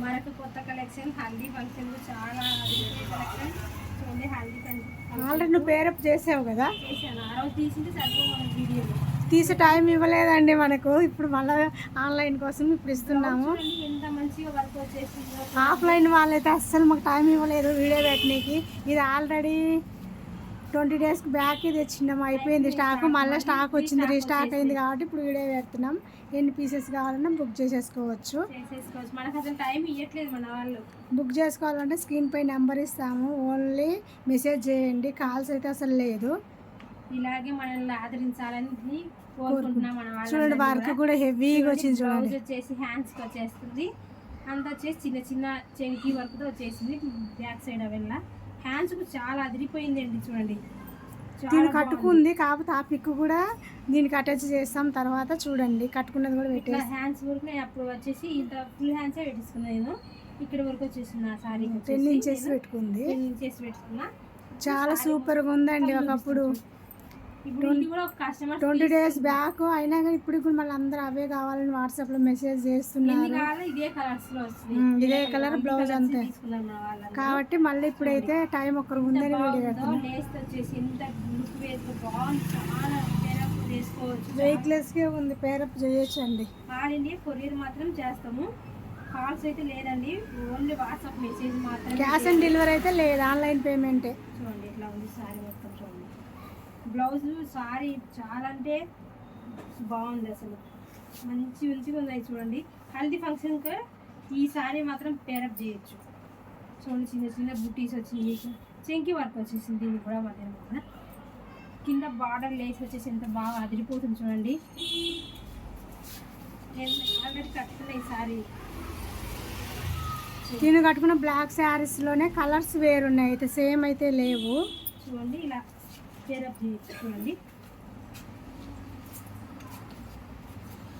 మరొక కొత్త collection haldi function చాలా కలెక్షన్. చూడండి హల్దీ ఆల్రెడీ నువ్వు పేరప్ చేసావు కదా? చేశాను. ఆ రోజు తీసింటే వీడియోలో తీసే టైం ఇవ్వలేదండి మనకు. ఇప్పుడు మళ్ళీ ఆన్లైన్ కోసం ఇప్పుడు ఇస్తున్నాము. ఎంత మంచిగా వర్క్ వచ్చేసిందో ఆఫ్లైన్ వాళ్ళైతే అస్సలు మాకు టైం ఇవ్వలేదు వీడియో పెట్టనీకి. ఇది ఆల్రెడీ ట్వంటీ డేస్కి బ్యాక్ తెచ్చినాము అయిపోయింది. స్టాక్ మళ్ళీ స్టాక్ వచ్చింది. రీస్టాక్ అయింది కాబట్టి ఇప్పుడు వీడియో పెడుతున్నాం. ఎన్ని పీసెస్ కావాలన్నా బుక్ చేసేసుకోవచ్చు. బుక్ చేసుకోవాలంటే స్క్రీన్ పై నెంబర్ ఇస్తాము. ఓన్లీ మెసేజ్ చేయండి. కాల్స్ అయితే అసలు లేదు. ఇలాగే మనల్ని ఆదరించాలని చూడండి వర్క్ కూడా హెవీగా వచ్చింది చూడండి. వచ్చేసి వచ్చేస్తుంది. అంతా వచ్చేసి చిన్న చిన్న చెంకి వర్క్తో వచ్చేసింది. Back side అవెల్ల. హ్యాండ్స్కు చాలా అదిరిపోయింది అండి చూడండి దీన్ని. కట్టుకుంది కాకపోతే ఆ పిక్ కూడా దీనికి అటాచ్ చేస్తాం తర్వాత చూడండి. కట్టుకున్నది కూడా పెట్టేసి. హ్యాండ్స్ వరకు నేను అప్పుడు వచ్చేసి ఇంత ఫుల్ హ్యాండ్సే పెట్టించుకున్నా నేను. ఇక్కడ వరకు వచ్చేసింది ఆ సారీ టెన్ ఇంచెస్ పెట్టుకుంది. టెన్ ఇంచెస్ పెట్టుకున్నా. చాలా సూపర్గా ఉందండి ఒకప్పుడు. ట్వంటీ డేస్ బ్యాక్ అయినా కానీ ఇప్పుడు కూడా మళ్ళీ అందరూ అవే కావాలని వాట్సాప్లో మెసేజ్ ఎన్ని చేస్తున్నారు ఇదే లో కలర్ బ్లౌజ్ అంతే. కాబట్టి మళ్ళీ ఇప్పుడైతే టైం ఒక్కరు ఉందని వీడియో బాగుందో పెడుతున్నాం లేస్ వచ్చేసి ఎంత లుక్ వేసుకో బాగుంది. చాలా పేరప్ చేసుకోవచ్చు. వెయిట్లెస్గా ఉంది పేరప్ చేయొచ్చు అండి కొరియర్ మాత్రం చేస్తాము. కాల్స్ అయితే లేదండి. ఓన్లీ వాట్సాప్ మెసేజ్ మాత్రం క్యాష్ ఆన్ డెలివరీ అయితే లేదు ఆన్లైన్ పేమెంటే చూడండి ఇట్లా ఉంది సారీ మొత్తం చూడండి. బ్లౌజ్ సారీ చాలా అంటే బాగుంది అసలు. మంచి మంచిగా ఉన్నాయి చూడండి. హల్దీ ఫంక్షన్కి ఈ సారీ మాత్రం పేరప్ చేయొచ్చు. చూడండి చిన్న చిన్న బుటీస్ వచ్చింది చెంకి వర్క్ వచ్చేసింది దీనికి కూడా కూడా. కింద బార్డర్ లేస్ వచ్చేసి ఎంత బాగా అదిరిపోతుంది చూడండి. నేను ఆల్రెడీ కట్టుకున్న ఈ సారీ. నేను కట్టుకున్న బ్లాక్ శారీస్లోనే కలర్స్ వేరున్నాయి. అయితే సేమ్ అయితే లేవు. చూడండి ఇలా పేరప్ చేయొచ్చు చూడండి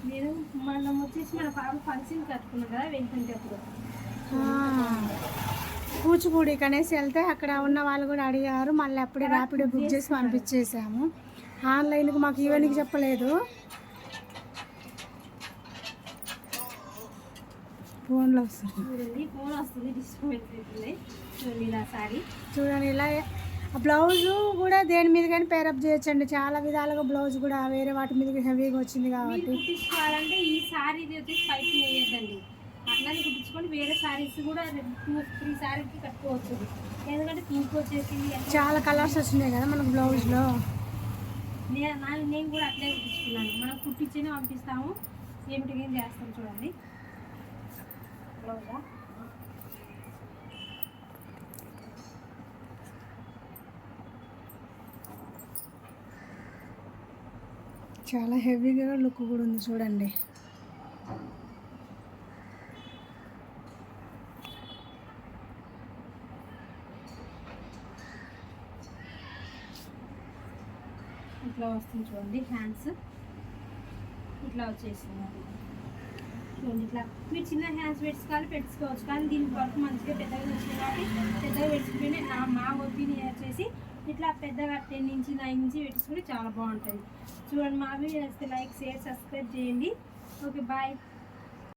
నేను మనం వచ్చేసి మన పాప ఫంక్షన్ కట్టుకున్నాం కదా వెళ్తుంటే అప్పుడు కూచిపూడికి అనేసి వెళ్తే అక్కడ ఉన్న వాళ్ళు కూడా అడిగారు. మళ్ళీ అప్పుడే ర్యాపిడో బుక్ చేసి పంపించేసాము. ఆన్లైన్కి మాకు ఈవెన్కి చెప్పలేదు. ఫోన్లో వస్తుంది. చూడండి ఫోన్ వస్తుంది చూడండి ఇలా సారీ చూడండి ఇలా ఆ బ్లౌజ్ కూడా దేని మీద కానీ పేరప్ చేయొచ్చండి. చాలా విధాలుగా బ్లౌజ్ కూడా వేరే వాటి మీద హెవీగా వచ్చింది కాబట్టి. కుట్టించుకోవాలంటే ఈ సారీ వచ్చేసి పైకి వేయద్దండి. అట్లానే కుట్టించుకొని వేరే సారీస్ కూడా టూ త్రీ సారీకి కట్టుకోవచ్చు. ఎందుకంటే పింక్ వచ్చేసింది అంటే చాలా కలర్స్ వచ్చినాయి కదా మనకు బ్లౌజ్లో. నేను నేను కూడా అట్లే కుట్టించుకున్నాను. మనం కుట్టించేనే పంపిస్తాము. ఏమిటి ఏం చేస్తాం చూడండి. బ్లౌజా? చాలా హెవీగా లుక్ కూడా ఉంది చూడండి. ఇట్లా వస్తుంది చూడండి హ్యాండ్స్. ఇట్లా వచ్చేసింది. చూడండి ఇట్లా మీరు చిన్న హ్యాండ్స్ పెట్టుకోవాలి పెట్టుకోవచ్చు కానీ దీని వరకు మంచిగా పెద్దగా వచ్చింది కాబట్టి పెద్దగా పెట్టుకుంటే మా ఒపీనియన్ వచ్చేసి ఇట్లా పెద్దగా టెన్ ఇంచి నైన్ ఇంచి పెట్టుకుంటే చాలా బాగుంటుంది చూడండి మా వీడియో లైక్ షేర్ సబ్స్క్రైబ్ చేయండి. Okay bye